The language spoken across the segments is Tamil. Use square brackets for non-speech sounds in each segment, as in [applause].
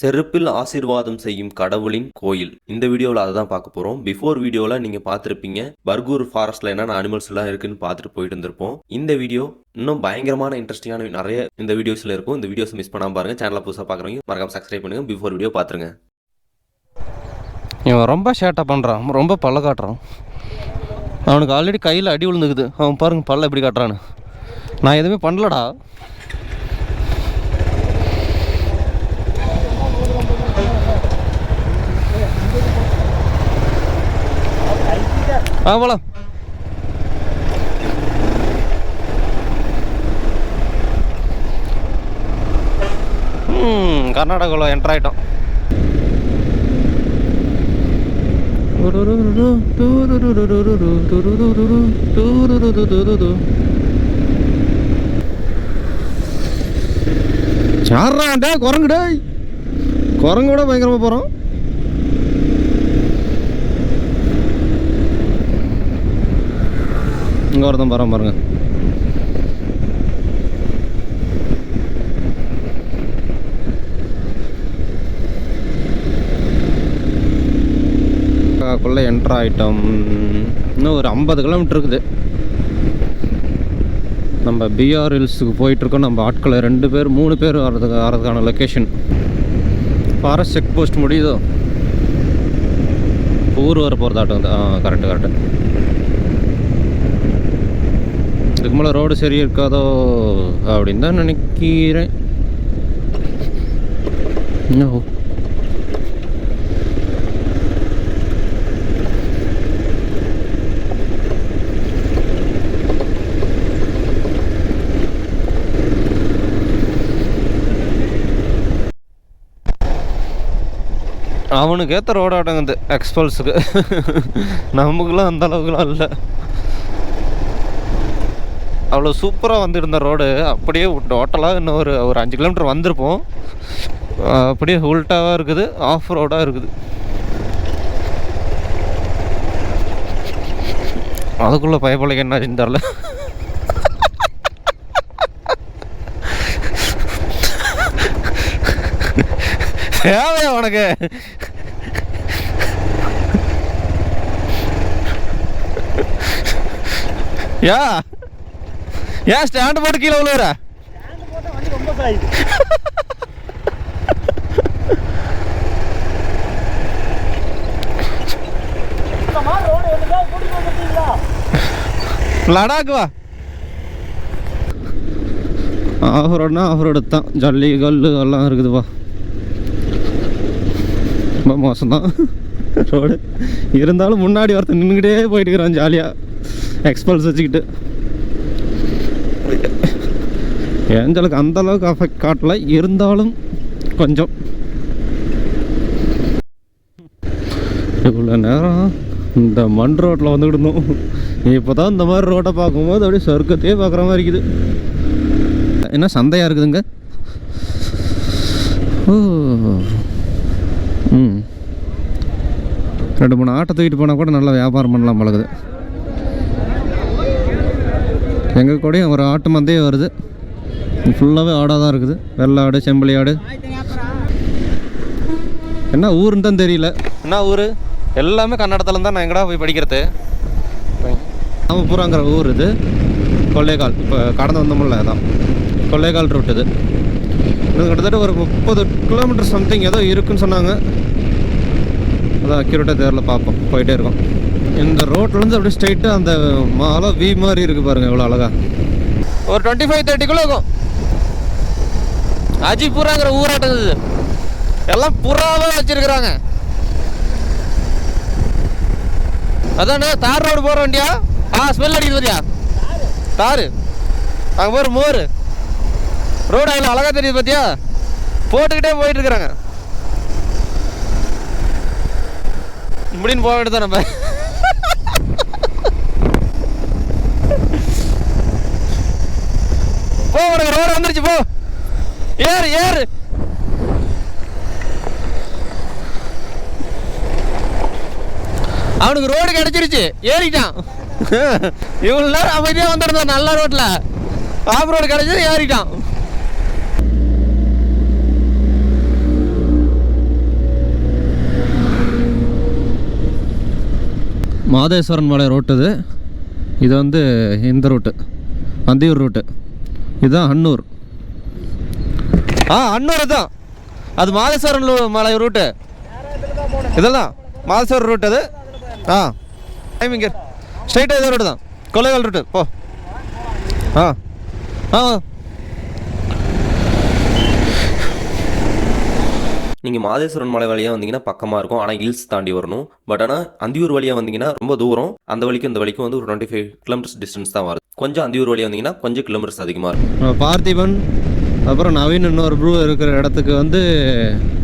செருப்பில் ஆசீர்வாதம் செய்யும் கடவுளின் கோயில். இந்த வீடியோவில் அதை தான் பார்க்க போகிறோம் பிஃபோர் வீடியோவில் நீங்கள் பார்த்துருப்பீங்க பர்கூர் ஃபாரஸ்ட்டில் என்னென்ன அனிமல்ஸ் எல்லாம் இருக்குன்னு பார்த்துட்டு போயிட்டு இருந்திருப்போம். இந்த வீடியோ இன்னும் பயங்கரமான இன்ட்ரெஸ்டிங்கான நிறைய இந்த வீடியோஸில் இருக்கும். இந்த வீடியோஸ் மிஸ் பண்ணாமல் பாருங்கள் சேனலை புதுசாக பார்க்குறவங்க மறக்காம சப்ஸ்கிரைப் பண்ணுங்கள் பிஃபோர் வீடியோ பார்த்துருங்க. இவன் ரொம்ப ஷேட்டாக பண்ணுறான் ரொம்ப பல்ல காட்டுறான். அவனுக்கு ஆல்ரெடி கையில் அடி விழுந்துக்குது. அவன் பாருங்க பல்ல எப்படி காட்டுறான்னு. நான் எதுவுமே பண்ணலடா. ஆ போலாம் ம் கர்நாடகாவில் என்டர் ஆகிட்டோம் சாடுறான்டா குரங்குடா குரங்கு கூட பயங்கரமா போகிறோம் இங்கே ஒருத்தன் போகிறான் பாருங்க. குள்ள என்ட்ரு ஆகிட்டோம் இன்னும் ஒரு ஐம்பது கிலோமீட்டர் இருக்குது. நம்ம பிஆர் ஹில்ஸுக்கு போயிட்டுருக்கோம். நம்ம ஆட்களை ரெண்டு பேர் மூணு பேர் வர்றதுக்கு வர்றதுக்கான லொக்கேஷன் ஃபாரஸ்ட் செக் போஸ்ட் முடியுதோ? ஊர் வர போகிறதாட்டம் ஆ கரெக்டு கரெக்டு இதுக்கு மேலே ரோடு சரி இருக்காதோ அப்படின்னு தான் நினைக்கிறேன். அவனுக்கு ஏற்ற ரோடு அடங்குது எக்ஸ்பல்ஸுக்கு [laughs] நமக்குலாம் அந்த அளவுக்குலாம் இல்லை. அவ்வளோ சூப்பராக வந்துருந்த ரோடு. அப்படியே டோட்டலாக இன்னும் ஒரு ஒரு அஞ்சு கிலோமீட்டர் வந்திருப்போம். அப்படியே உல்ட்டாவாக இருக்குது ஆஃப் ரோடாக இருக்குது. அதுக்குள்ளே பயப்பலைக்கு என்ன தெரில தேவையா உனக்கு? யா? ஏன் ஸ்டாண்ட் போட்டு கீழே விழுவுற? லடாக் வா. ஆஃப் ரோட்னா ஆஃப் ரோடு தான். ஜல்லி கல்லு எல்லாம் இருக்குதுப்பா ரொம்ப மோசம்தான் [laughs] ரோடு. இருந்தாலும் முன்னாடி ஒருத்தன் நின்றுக்கிட்டே போயிட்டு இருக்கிறான் ஜாலியாக எக்ஸ்பல்ஸ் வச்சுக்கிட்டு. ஏஞ்சலுக்கு அந்த அளவுக்கு அஃபெக்ட் காட்டல. இருந்தாலும் கொஞ்சம். இவ்வளோ நேரம் இந்த மண் ரோட்டில் வந்துக்கிட்டு இருந்தோம் இப்போ தான் இந்த மாதிரி ரோட்டை பார்க்கும்போது அப்படியே சொர்க்கத்தையே பார்க்குற மாதிரி இருக்குது. என்ன சந்தையாக இருக்குதுங்க? ஓ. ம். ரெண்டு மூணு ஆட்டை தூக்கிட்டு போனால் கூட நல்லா வியாபாரம் பண்ணலாம் பழகுது எங்கள் கூடயும் ஒரு ஆட்டு மந்தையே வருது. ஃபுல்லாகவே ஆடாக தான் இருக்குது. வெள்ளை ஆடு செம்பளி ஆடு. என்ன ஊருன்னு தான் தெரியல. என்ன ஊர்? எல்லாமே கன்னடத்தில் தான் நான் எங்கடா போய் படிக்கிறது? ராமபுராங்கிற ஊர் இது. கொள்ளைக்கால். இப்போ கடந்து வந்தோம்ல அதான். கொள்ளைக்கால் ரூட் இது. இது கிட்டத்தட்ட ஒரு முப்பது கிலோமீட்டர் சம்திங் ஏதோ இருக்குன்னு சொன்னாங்க. அதான் அக்யூரேட்டாக தேரில் பார்ப்போம். போயிட்டே இருக்கோம். இந்த ரோட்லேருந்து அப்படியே ஸ்ட்ரைட்டாக அந்த மலை வி மாதிரி இருக்குது பாருங்கள் இவ்வளோ அழகா. ஒரு டுவெண்ட்டி ஃபைவ் தேர்ட்டிக்குள்ளே இருக்கும். அஜிபுராங்கிற ஊராட்டம் இது. எல்லாம் புறாவாக வச்சிருக்கிறாங்க. அதானே தார் ரோடு போகிற வண்டியா? ஆ ஸ்மெல் அடிக்குது பாத்தியா? தார். அங்கே போகிற மோர். ரோடு அதில் அழகாக தெரியுது பார்த்தியா போட்டுக்கிட்டே போயிட்டு இருக்கிறாங்க இப்படின்னு போக வேண்டியதான் நம்ம ஏறு ஏறு. அவனுக்கு ரோடு கிடைச்சிருச்சு. ஏறிட்டான். [laughs] இவ்வளோ நேரம் அமைதியாக வந்துருந்தான் நல்ல ரோட்டில் ஆஃப் ரோடு கிடைச்சது ஏறிட்டான். மாதேஸ்வரன் மலை ரோட்டு இது. இது வந்து இந்த ரூட்டு அந்தியூர் ரூட்டு இதுதான் அன்னூர். ஆ அன்னூர் தான். அது மாதேஸ்வரன் மலை ரூட்டு. இதெல்லாம் மாதேஸ்வரன் ரூட் அது. ஆ. டைமிங்க ஸ்ட்ரைட்டாக இதே ரூட்டு தான். கொள்ளைகால் ரூட்டு. போ. ஆ. ஆ. நீங்கள் மாதேஸ்வரன் மலை வழியாக வந்தீங்கன்னா பக்கமாக இருக்கும். ஆனால் ஹில்ஸ் தாண்டி வரணும். பட் ஆனால் அந்தியூர் வழியாக வந்தீங்கன்னா ரொம்ப தூரம். அந்த வழிக்கும் இந்த வழிக்கும் வந்து ஒரு டுவெண்ட்டி ஃபைவ் கிலோமீட்டர்ஸ் டிஸ்டன்ஸ் தான் வருது. கொஞ்சம் அந்தியூர் வழியாக வந்தீங்கன்னா கொஞ்சம் கிலோமீட்டர்ஸ் அதிகமாக இருக்கும். பார்த்திபன். அப்புறம் நவீன் இன்னொரு ப்ரூ இருக்கிற இடத்துக்கு வந்து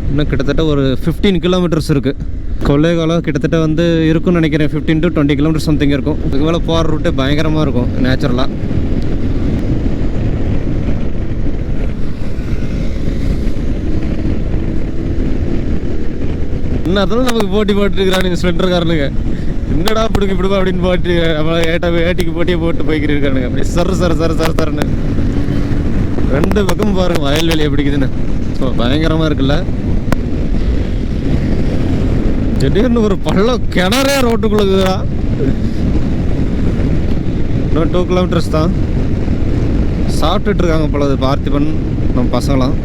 இன்னும் கிட்டத்தட்ட ஒரு ஃபிஃப்டீன் கிலோமீட்டர்ஸ் இருக்குது கொள்ளைகாலம் கிட்டத்தட்ட வந்து இருக்கும்னு நினைக்கிறேன். Fifteen to twenty kilometre something இருக்கும். அதுக்கு மேலே போகிற ரூட்டே பயங்கரமாக இருக்கும் நேச்சுரலாக என்ன அதெல்லாம் நமக்கு போட்டி போட்டுருக்கிறானுங்க ஸ்பெண்டர்காரனுங்க என்னடா பிடிக்க பிடிப்பா அப்படின்னு போட்டு ஏட்டா ஏட்டிக்கு போட்டியே போட்டு போய்க்கிருக்கானுங்க அப்படியே சர சர சர சர சரன்னு. ரெண்டு பக்கம் பாருங்க வயல்வெளி எப்படி இருக்குதுன்னு பயங்கரமாக இருக்குல்ல? திடீர்னு ஒரு பள்ளம் கிணறே ரோட்டுக்குள்ள இருக்குதா இன்னும் டூ கிலோமீட்டர்ஸ் தான். சாப்பிட்டுட்டு இருக்காங்க போல அது பார்த்திபன் நம்ம பசங்களாம்.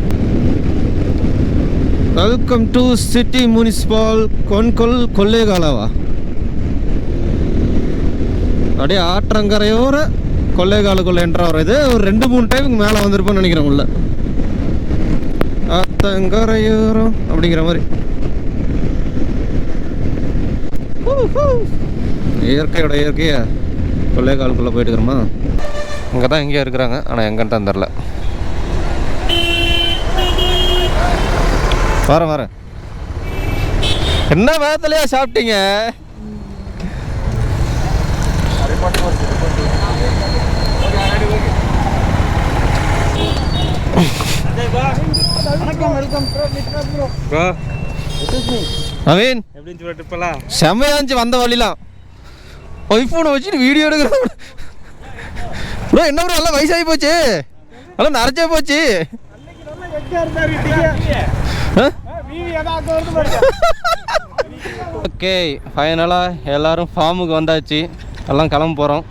வெல்கம் டு சிட்டி முனிசிபால் கொன்கொல் கொல்லேகாலாவா அப்படியே ஆற்றங்கரையோர கொல்லேகாலுக்குள்ள என்ட்ரா இது. ஒரு ரெண்டு மூணு டைம் மேலே வந்திருப்போம்னு நினைக்கிறேன் உள்ள. ஆத்தங்கரையோரம் அப்படிங்கிற மாதிரி. இயற்கையோட இயற்கையா கொல்லேகாலுக்குள்ளே போயிட்டு இருக்கிறோமா? இங்கே தான் எங்கேயோ இருக்கிறாங்க ஆனால் எங்கன்ட்டு தெரில. வரேன் வரேன். என்ன வேகத்துலையா சாப்பிட்டீங்க? நவீன் எப்படின்னு சொல்லிட்டு செம்மையாச்சு வந்த வழிலாம். ஐஃபோனை வச்சுட்டு வீடியோ எடுக்கிறோம் ப்ரோ. என்ன ப்ரோ எல்லாம் வயசாகி போச்சு? எல்லாம் நிறைச்சே போச்சு. ஓகே ஃபைனலாக எல்லாரும் ஃபார்முக்கு வந்தாச்சு. எல்லாம் கிளம்ப போகிறோம்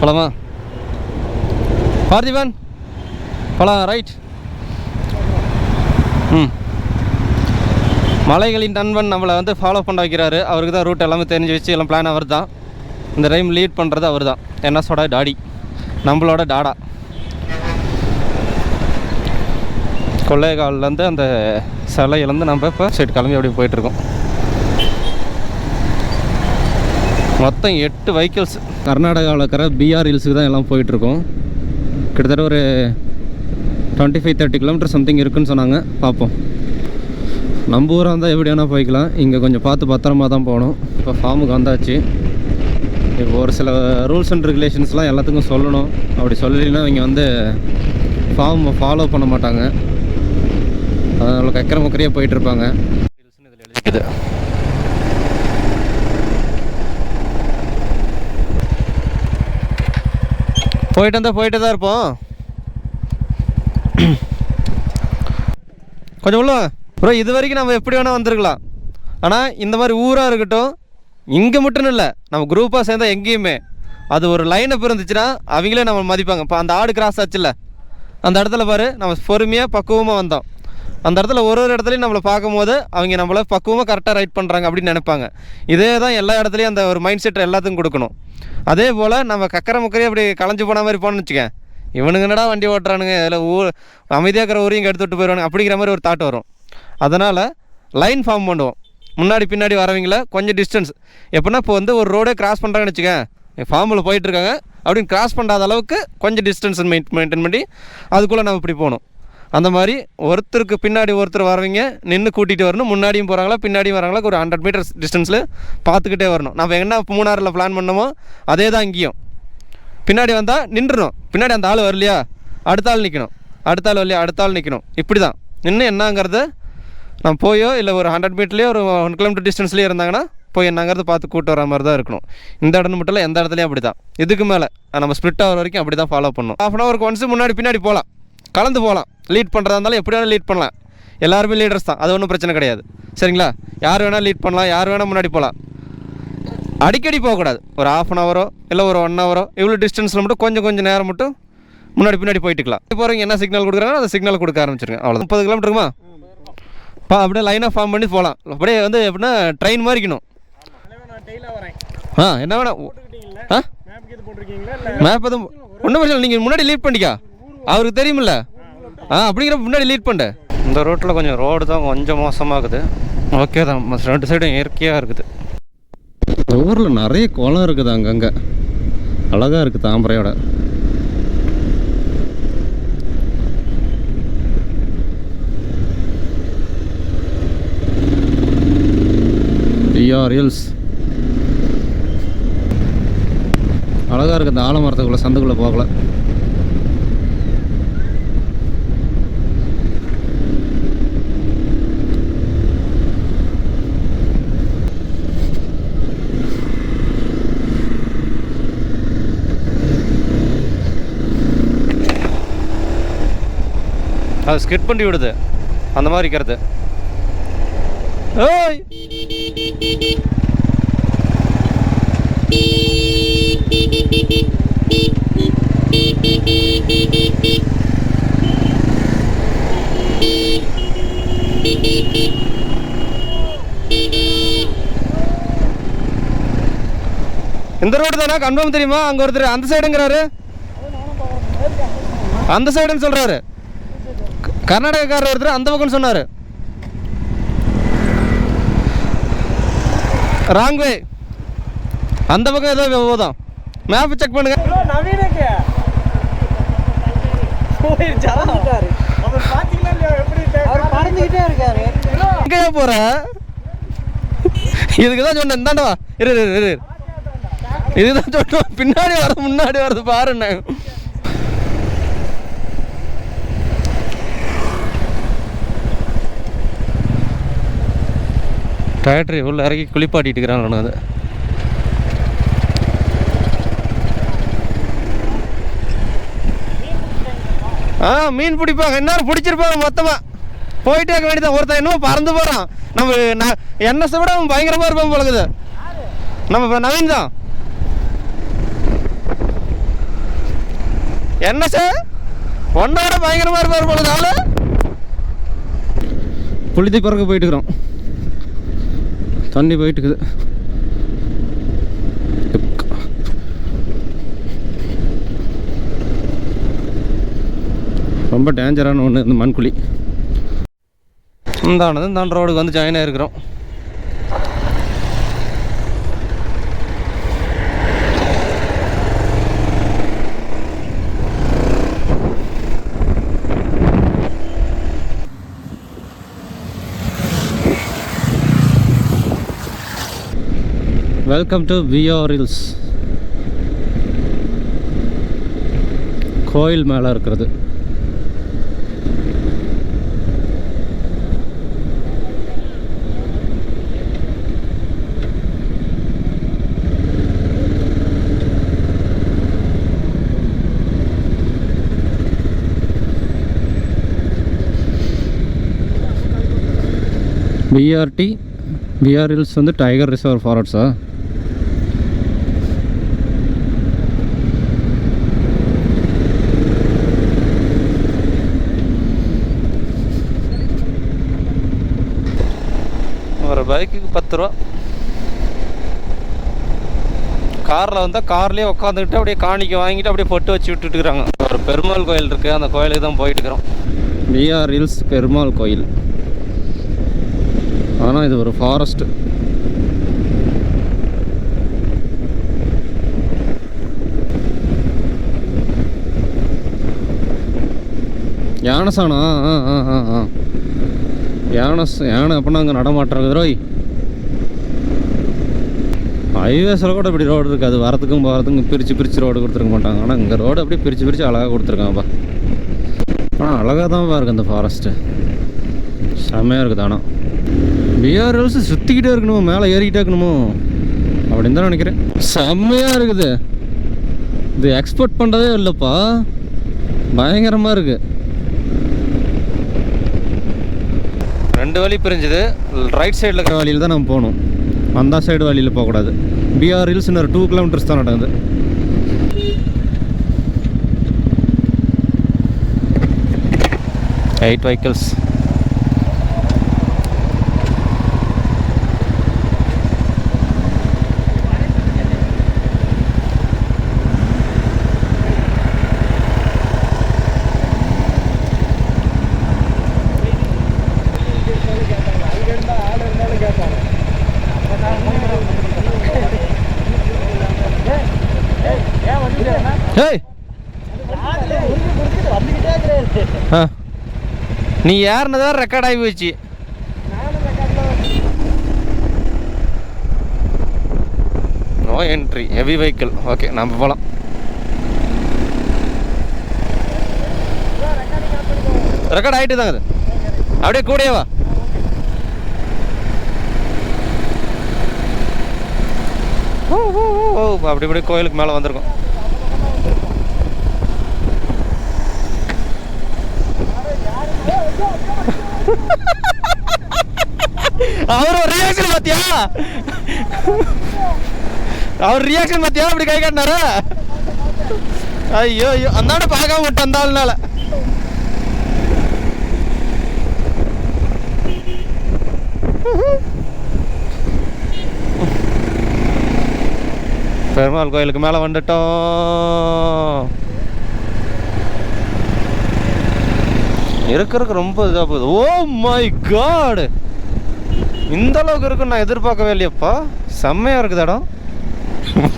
போலாமா? பார்த்திபன் போலாம் ரைட் ம். மலைகளின் நண்பன் நம்மளை வந்து ஃபாலோ பண்ண வைக்கிறாரு. அவருக்கு தான் ரூட் எல்லாமே தெரிஞ்சு வச்சு எல்லாம் பிளான் அவர் தான். இந்த டைம் லீட் பண்ணுறது அவர் தான். என்எஸோட டாடி நம்மளோட டாடா கொள்ளைகால்லேருந்து அந்த சிலையிலேருந்து நம்ம இப்போ சைட் கிளம்பி அப்படியே போயிட்டுருக்கோம் மொத்தம் எட்டு வெஹிக்கிள்ஸ் கர்நாடகாவில் இருக்கிற பிஆர் ஹில்ஸுக்கு தான் எல்லாம் போயிட்டுருக்கோம் கிட்டத்தட்ட ஒரு twenty five thirty kilometre something இருக்குன்னு சொன்னாங்க. பார்ப்போம் நம்ம ஊராக இருந்தால் எப்படி வேணால் போய்க்கலாம். இங்கே கொஞ்சம் பார்த்து பத்திரமா தான் போகணும். இப்போ ஃபார்முக்கு வந்தாச்சு. இப்போ ஒரு சில ரூல்ஸ் அண்ட் ரெகுலேஷன்ஸ்லாம் எல்லாத்துக்கும் சொல்லணும். அப்படி சொல்லலைன்னா இவங்க வந்து ஃபார்ம் ஃபாலோ பண்ண மாட்டாங்க. அதனால கக்கரை முக்கரையாக போயிட்டுருப்பாங்க இது. போயிட்டு இருந்தால் போயிட்டு தான் இருப்போம். [clears throat] கொஞ்சம் உள்ள ப்ரோ இது வரைக்கும் நம்ம எப்படி வேணால் வந்திருக்கலாம். ஆனால் இந்த மாதிரி ஊராக இருக்கட்டும் இங்கே மட்டும் இல்லை நம்ம குரூப்பாக சேர்ந்தால் எங்கேயுமே. அது ஒரு லைனப் இருந்துச்சுன்னா அவங்களே நம்ம மதிப்பாங்க. இப்போ அந்த ஆடு கிராஸ் ஆச்சுல்ல அந்த இடத்துல பாரு நம்ம பொறுமையாக பக்குவமாக வந்தோம். அந்த இடத்துல ஒரு ஒரு இடத்துலையும் நம்மளை பார்க்கும்போது அவங்க நம்மளை பக்குவமாக கரெக்டாக ரைட் பண்ணுறாங்க அப்படின்னு நினைப்பாங்க. இதே தான் எல்லா இடத்துலையும் அந்த ஒரு மைண்ட் செட் எல்லாத்துக்கும் கொடுக்கணும். அதே போல் நம்ம கக்கரை முக்கரையும் அப்படி களைஞ்சு போன மாதிரி போனோம்னு வச்சுக்கேன். இவனுங்க என்னடா வண்டி ஓட்டுறானுங்க. இதில் ஊர் அமைதியாக இருக்கிற ஊரையும் இங்கே எடுத்துகிட்டு போயிடுவானுங்க. அப்படிங்கிற மாதிரி ஒரு தாட் வரும். அதனால் லைன் ஃபார்ம் பண்ணுவோம். முன்னாடி பின்னாடி வரவங்கள கொஞ்சம் டிஸ்டன்ஸ் எப்படின்னா இப்போ வந்து ஒரு ரோடே கிராஸ் பண்ணுறாங்கன்னு வச்சுக்கேன் ஃபார்மில் போயிட்டுருக்காங்க அப்படின்னு கிராஸ் பண்ணாத அளவுக்கு கொஞ்சம் டிஸ்டன்ஸ் மெயின் மெயின்டைன் பண்ணி அதுக்குள்ளே நம்ம இப்படி போகணும். அந்த மாதிரி ஒருத்தருக்கு பின்னாடி ஒருத்தர் வரவங்க நின்று கூட்டிகிட்டு வரணும். முன்னாடியும் போகிறாங்களா பின்னாடியும் வராங்களா ஒரு ஹண்ட்ரட் மீட்டர்ஸ் டிஸ்டன்ஸில் பார்த்துக்கிட்டே வரணும். நம்ம என்ன மூணாறில் பிளான் பண்ணோமோ அதே தான் இங்கேயும். பின்னாடி வந்தால் நின்றுணும். பின்னாடி அந்த ஆள் வரலையா? அடுத்த ஆள் நிற்கணும் அடுத்த ஆள் வரலையா? அடுத்த ஆள் நிற்கணும் இப்படி தான் நின்று என்னங்கிறத நம்ம போயோ இல்லை ஒரு ஹண்ட்ரட் மீட்டர்லேயோ ஒரு ஒன் கிலோமீட்டர் டிஸ்டன்ஸ்லேயே இருந்தாங்கன்னா போய் என்னங்கிறத பார்த்து கூட்டு வர மாதிரி தான் இருக்கணும். இந்த இடம்னு மட்டும் இல்லை எந்த இடத்துலையும் அப்படி தான் இதுக்கு மேலே நம்ம ஸ்ப்ளிட் ஆகிற வரைக்கும் அப்படி தான் ஃபாலோ பண்ணணும் ஹாஃப் அன் ஹவருக்கு ஒன்ஸ் முன்னாடி பின்னாடி போகலாம் கலந்து போகலாம் லீட் பண்ணுறதா இருந்தாலும் எப்படி வேணாலும் லீட் பண்ணலாம். எல்லாருமே லீடர்ஸ் தான். அது ஒன்றும் பிரச்சனை கிடையாது. சரிங்களா? யார் வேணால் லீட் பண்ணலாம். யார் வேணால் முன்னாடி போகலாம் அடிக்கடி போகக்கூடாது. ஒரு ஆஃப் அன் ஹவரோ இல்லை ஒரு ஒன் ஹவரோ இவ்வளோ டிஸ்டன்ஸில் மட்டும் கொஞ்சம் கொஞ்சம் நேரம் மட்டும் முன்னாடி பின்னாடி போயிட்டுக்கலாம். போகிறவங்க என்ன சிக்னல் கொடுக்குறாங்க அந்த சிக்னல் கொடுக்க ஆரம்பிச்சிருங்க. அவ்வளோ முப்பது கிலோமீட்டருக்குமா பா அப்படியே லைனாக ஃபார்ம் பண்ணி போகலாம் அப்படியே வந்து எப்படின்னா ட்ரெயின் மாதிரி இருக்கணும். ஆ என்ன வேணா ஆ? மேப் எதுவும் ஒன்றும் பிரச்சனை நீங்கள் முன்னாடி லீட் பண்ணிக்கா. அவருக்கு தெரியுமில்ல. ஆ அப்படிங்கிற முன்னாடி லீட் பண்ணு இந்த ரோட்டில் கொஞ்சம் ரோடு தான் கொஞ்சம் மோசமாக இருக்குது ஓகே தான் ரெண்டு சைடும் இயற்கையாக இருக்குது. இந்த ஊரில் நிறைய குளம் இருக்குது அங்கங்கே. அழகாக இருக்குது தாம்பரையோட பிஆர் ஹில்ஸ் அழகாக இருக்குது இந்த ஆலமரத்துக்குள்ளே சந்துக்குள்ளே போகல. அது ஸ்கிட் பண்ணி விடுது. அந்த மாதிரி இருக்கிறது. ஏய்! இந்த ரோடு தானே? கன்ஃபார்ம் தெரியுமா? அங்கே ஒருத்தர் அந்த சைடுங்கிறாரு அந்த சைடுன்னு சொல்கிறாரு கர்நாடகக்காரர் ஒருத்தர் அந்த பக்கம் சொன்னார். ராங் வே அந்த பக்கம் ஏதோ போதும் மேப் செக் பண்ணுங்க. எங்கேயா போற? இதுக்கு தான் சொன்னேன். இந்தாண்டா வா. இரு இரு. இதுதான் சொன்னோம் பின்னாடி வரது முன்னாடி வரது பாருண்ணே டிராக்டர் உள்ள இறக்கி குளிப்பாட்டிட்டு இருக்கிறாங்க அது. ஆ மீன் பிடிப்பாங்க. இன்னொரு பிடிச்சிருப்பாங்க மொத்தமாக போயிட்டே இருக்க வேண்டியதான் ஒருத்தன் என்னமோ பறந்து போகிறான் நம்ம நான் என்ன விட அவன் பயங்கரமாக இருப்பான் பழகுது நம்ம இப்போ நவீன் தான். என்ன சார்? ஒன்னோட பயங்கரமாக இருப்பார் போல நாள் புழுதி பறக்க போயிட்டு இருக்கிறோம். தண்ணி போயிட்டு இருக்குது ரொம்ப டேஞ்சரான ஒன்று இந்த மண்குழி. இந்தானது இந்த ரோடுக்கு வந்து ஜாயின் ஆகிருக்கிறோம் வெல்கம் டு விஆர் ஹில்ஸ் கோயில் மேலே இருக்கிறது. பிஆர்டி பிஆர் ஹில்ஸ் வந்து டைகர் ரிசர்வ் ஃபாரட்ஸா ஒரு பைக்குக்கு பத்து ரூபா. காரில் வந்தால் கார்லேயே உட்காந்துக்கிட்டு அப்படியே காணிக்க வாங்கிட்டு அப்படியே பொட்டு வச்சு விட்டுட்டு இருக்கிறாங்க ஒரு பெருமாள் கோயில் இருக்குது அந்த கோயிலுக்கு தான் போயிட்டு இருக்கிறோம் பிஆர் ஹில்ஸ் பெருமாள் கோயில். ஆனால் இது ஒரு ஃபாரஸ்ட்டு யானை சாணா ஆ ஆ ஆ ஆ. யானை யானை அப்படின்னா அங்கே நடமாட்டுறது ரோய். ஹைவேஸில் கூட இப்படி ரோடு இருக்காது வரத்துக்கும் போகிறதுக்கும் பிரித்து பிரித்து ரோடு கொடுத்துருக்க மாட்டாங்க. ஆனால் இங்கே ரோடு அப்படியே பிரித்து பிரித்து அழகாக கொடுத்துருக்காங்கப்பா. ஆனால் அழகாக தான்ப்பா இருக்குது அந்த ஃபாரஸ்ட்டு செம்மையாக இருக்குது ஆனால் பிஆர்எல்ஸ் சுற்றிக்கிட்டே இருக்கணுமோ மேலே ஏறிக்கிட்டே இருக்கணுமோ? அப்படின்னு தான் நினைக்கிறேன். செம்மையாக இருக்குது. இது எக்ஸ்போர்ட் பண்ணுறதே இல்லைப்பா. பயங்கரமாக இருக்குது ரெண்டு வழி பிரிஞ்சுது. ரைட் சைடில் இருக்கிற வழியில் தான் நம்ம போகணும். அந்த சைடு வழியில் போகக்கூடாது. பிஆர் ஹில்ஸ் இன்னொரு டூ கிலோமீட்டர்ஸ் தான் நடக்குது. எயிட் வெஹிக்கிள்ஸ் அங்க இருந்தா ஆள் இருந்தாலும் கேட்பாங்க ஏன் வந்துட்டேன் ஏய் வந்துக்கிட்டே இருக்கிறாரு ஆ நீ ஏறினதான் ரெக்கார்ட் ஆகி போச்சு. No entry heavy vehicle okay நம்ம போகலாம் ரெக்கார்ட் ஆகிட்டு தாங்க அது அப்படியே கூடயேவா ஓ ஓ ஓ, ஓ அப்படி இப்படி கோயிலுக்கு மேலே வந்திருக்கோம். அவர் ஒரு ரியாக்ஷன் பார்த்தியா அவர் ரியாக்ஷன் பார்த்தியா அப்படி கை காட்டினாரா? ஐயோ ஐயோ அந்தாட பார்க்காம விட்டு அந்த பெருமாள் கோயிலுக்கு மேலே வந்துட்டோம். இருக்கிறதுக்கு ரொம்ப இதாக போகுது. ஓ மை காட் இந்த அளவுக்கு இருக்குன்னு நான் எதிர்பார்க்கவே இல்லையப்பா. செம்மையா இருக்குது இடம்.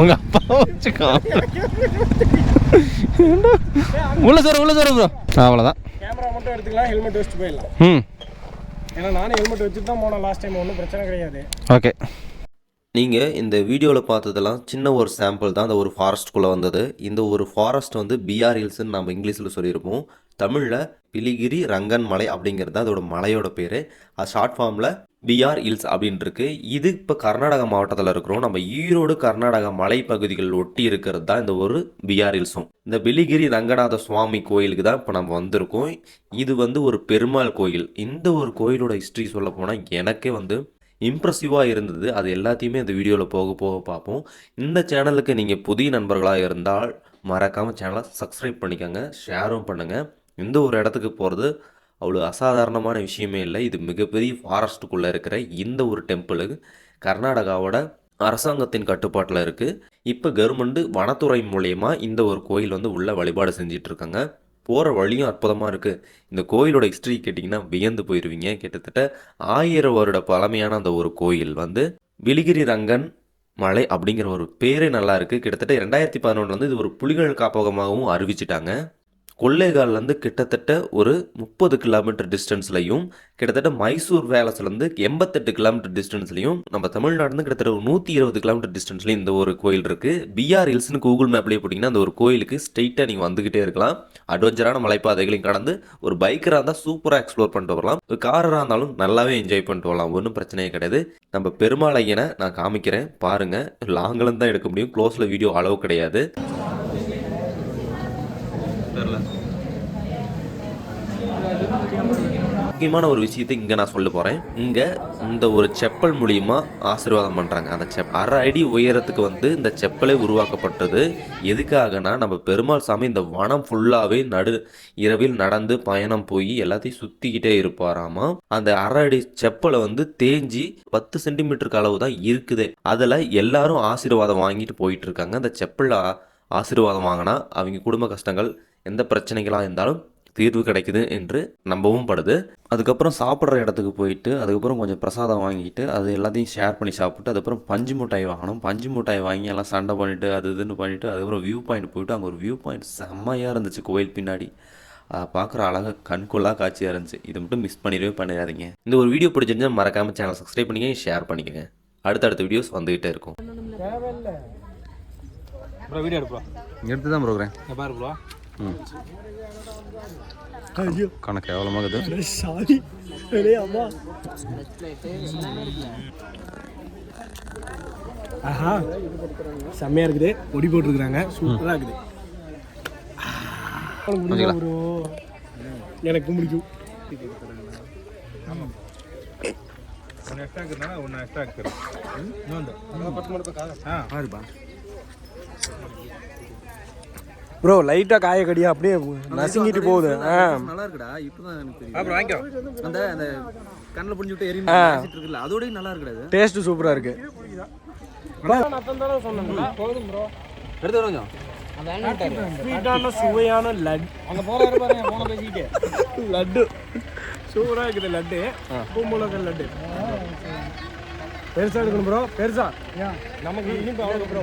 உங்க அப்பா வச்சுக்கோ. உள்ள சார் உள்ள சார் ப்ரோ அவ்வளோதான் கேமரா மட்டும் எடுத்துக்கலாம் ஹெல்மெட் வச்சுட்டு போயிடலாம். ம். ஏன்னா நானும் ஹெல்மெட் வச்சுட்டு தான் போனேன் லாஸ்ட் டைம் ஒன்றும் பிரச்சனை கிடையாது. ஓகே. நீங்கள் இந்த வீடியோவில் பார்த்ததெல்லாம் சின்ன ஒரு சாம்பிள் தான். அந்த ஒரு ஃபாரஸ்ட்குள்ளே வந்தது. இந்த ஒரு ஃபாரஸ்ட் வந்து பிஆர் ஹில்ஸ்னு நம்ம இங்கிலீஷில் சொல்லியிருப்போம். தமிழில் பிலிகிரி ரங்கன் மலை அப்படிங்கிறது தான் அதோட மலையோட பேர். அது ஷார்ட் ஃபார்மில் பிஆர் ஹில்ஸ் அப்படின்னு இருக்கு. இது இப்போ கர்நாடகா மாவட்டத்தில் இருக்கிறோம். நம்ம ஈரோடு கர்நாடகா மலைப்பகுதிகள் ஒட்டி இருக்கிறது தான் இந்த ஒரு பிஆர் ஹில்ஸும் இந்த பிலிகிரி ரங்கநாத சுவாமி கோயிலுக்கு தான் இப்போ நம்ம வந்திருக்கோம். இது வந்து ஒரு பெருமாள் கோயில். இந்த ஒரு கோயிலோட ஹிஸ்ட்ரி சொல்ல போனால் எனக்கே வந்து இம்ப்ரெசிவாக இருந்தது. அது எல்லாத்தையுமே இந்த வீடியோவில் போக போக பார்ப்போம். இந்த சேனலுக்கு நீங்கள் புதிய நண்பர்களாக இருந்தால் மறக்காமல் சேனலை சப்ஸ்கிரைப் பண்ணிக்கோங்க. ஷேரும் பண்ணுங்கள் இந்த ஒரு இடத்துக்கு போகிறது அவ்வளோ அசாதாரணமான விஷயமே இல்லை. இது மிகப்பெரிய ஃபாரஸ்ட்டுக்குள்ளே இருக்கிற இந்த ஒரு டெம்பிளு கர்நாடகாவோட அரசாங்கத்தின் கட்டுப்பாட்டில் இருக்குது இப்போ கவர்மெண்ட் வனத்துறை மூலயமா இந்த ஒரு கோயில் வந்து உள்ள வழிபாடு செஞ்சிட்டு இருக்காங்க. போகிற வழியும் அற்புதமாக இருக்குது இந்த கோயிலோட ஹிஸ்ட்ரி கேட்டிங்கன்னா வியந்து போயிடுவீங்க கிட்டத்தட்ட ஆயிரம் வருட பழமையான அந்த ஒரு கோயில் வந்து விலிகிரி ரங்கன் மலை அப்படிங்கிற ஒரு பேரே நல்லா இருக்குது கிட்டத்தட்ட ரெண்டாயிரத்தி பதினொன்றில் வந்து இது ஒரு புலிகள் காப்பகமாகவும் அறிவிச்சிட்டாங்க. கொள்ளைகால்லேருந்து கிட்டத்தட்ட ஒரு முப்பது கிலோமீட்டர் டிஸ்டன்ஸ்லையும் கிட்டத்தட்ட மைசூர் வேலஸ்லேருந்து எண்பத்தெட்டு கிலோமீட்டர் டிஸ்டன்ஸ்லையும் நம்ம தமிழ்நாடுலேருந்து கிட்டத்தட்ட ஒரு நூற்றி இருபது கிலோமீட்டர் டிஸ்டன்ஸ்லையும் இந்த ஒரு கோயில் இருக்குது பிஆர் ஹில்ஸ்னு கூகுள் மேப்லேயே போட்டிங்கன்னா அந்த ஒரு கோயிலுக்கு ஸ்ட்ரெயிட்டாக நீங்கள் வந்துக்கிட்டே இருக்கலாம். அட்வென்ச்சரான மலைப்பாதைகளையும் கடந்து ஒரு பைக்கராக இருந்தால் சூப்பராக எக்ஸ்ப்ளோர் பண்ணிட்டு வரலாம். ஒரு காரராக இருந்தாலும் நல்லாவே என்ஜாய் பண்ணிட்டு வரலாம். ஒன்றும் பிரச்சனையே கிடையாது. நம்ம பெருமாளையனை நான் காமிக்கிறேன். பாருங்கள் லாங்கிலேருந்து தான் எடுக்க முடியும். க்ளோஸில் வீடியோ அளவு கிடையாது. முக்கியமான ஒரு விஷயத்தை இங்கே நான் சொல்ல போகிறேன் இங்கே இந்த ஒரு செப்பல் மூலியமா ஆசீர்வாதம் பண்ணுறாங்க அந்த செப் அரை அடி உயரத்துக்கு வந்து இந்த செப்பலே உருவாக்கப்பட்டது. எதுக்காகனா நம்ம பெருமாள் சாமி இந்த வனம் ஃபுல்லாகவே நடு இரவில் நடந்து பயணம் போய் எல்லாத்தையும் சுற்றிக்கிட்டே இருப்பாராமா? அந்த அரை அடி செப்பலை வந்து தேஞ்சி பத்து சென்டிமீட்டருக்கு அளவு தான் இருக்குது. அதில் எல்லாரும் ஆசீர்வாதம் வாங்கிட்டு போயிட்டு இருக்காங்க. அந்த செப்பல் ஆசீர்வாதம் வாங்கினா அவங்க குடும்ப கஷ்டங்கள் எந்த பிரச்சனைகளாக இருந்தாலும் தீர்வு கிடைக்குது என்று நம்பவும் படுது. அதுக்கப்புறம் சாப்பிட்ற இடத்துக்கு போயிட்டு அதுக்கப்புறம் கொஞ்சம் பிரசாதம் வாங்கிட்டு அது எல்லாத்தையும் ஷேர் பண்ணி சாப்பிட்டு அதுக்கப்புறம் பஞ்சு மிட்டாய் வாங்கணும். பஞ்சு மிட்டாய் வாங்கி எல்லாம் சண்டை பண்ணிட்டு அது இதுன்னு பண்ணிட்டு அதுக்கப்புறம் வியூ பாயிண்ட் போயிட்டு அங்கே ஒரு வியூ பாயிண்ட் செம்மையாக இருந்துச்சு கோயில் பின்னாடி. அதை பார்க்குற அழகாக கண்கொள்ளா காட்சியாக இருந்துச்சு. இதை மட்டும் மிஸ் பண்ணிடவே பண்ணிடாதீங்க. இந்த ஒரு வீடியோ பிடிச்சிருந்தா மறக்காமல் சேனல் சப்ஸ்கிரைப் பண்ணிக்கங்க ஷேர் பண்ணிக்கங்க. அடுத்தடுத்த வீடியோஸ் வந்துகிட்டே இருக்கும். ப்ரோ வீடியோ எடுப்பா. எடுத்து தான் ப்ரோக்ராம் இங்கே பாரு bro. Karena kayak olah maga tuh. Sari, ini apa? Aha, sama yang gede, body body gede nggak? Sudah lagi. Kalau mau dijual, bro. Yang aku mau dijual. Nah, bro லைட்டாக காய கடியா அப்படியே நசுங்கிட்டு போகுது. ஆ. நல்லா இருக்குடா இப்பதான் எனக்கு தெரியும் அப்புறம் வாங்கிக்கோ. அந்த அந்த கண்ணில் புரிஞ்சு விட்டு ஆசிட் இருக்குல்ல அதோடய நல்லா இருக்குடா அது டேஸ்ட் சூப்பராக இருக்கு. எடுத்து கொஞ்சம். ஸ்வீட்டான சுவையான லட் அங்கே போகிற பாருங்க போன பேசிக்கிட்டு. லட்டு. சூப்பராக இருக்குது லட்டு. பூமுலக லட்டு. பெருசா எடுக்கணும் ப்ரோ பெருசா. நமக்கு இனிப்பு அவ்வளோ ப்ரோ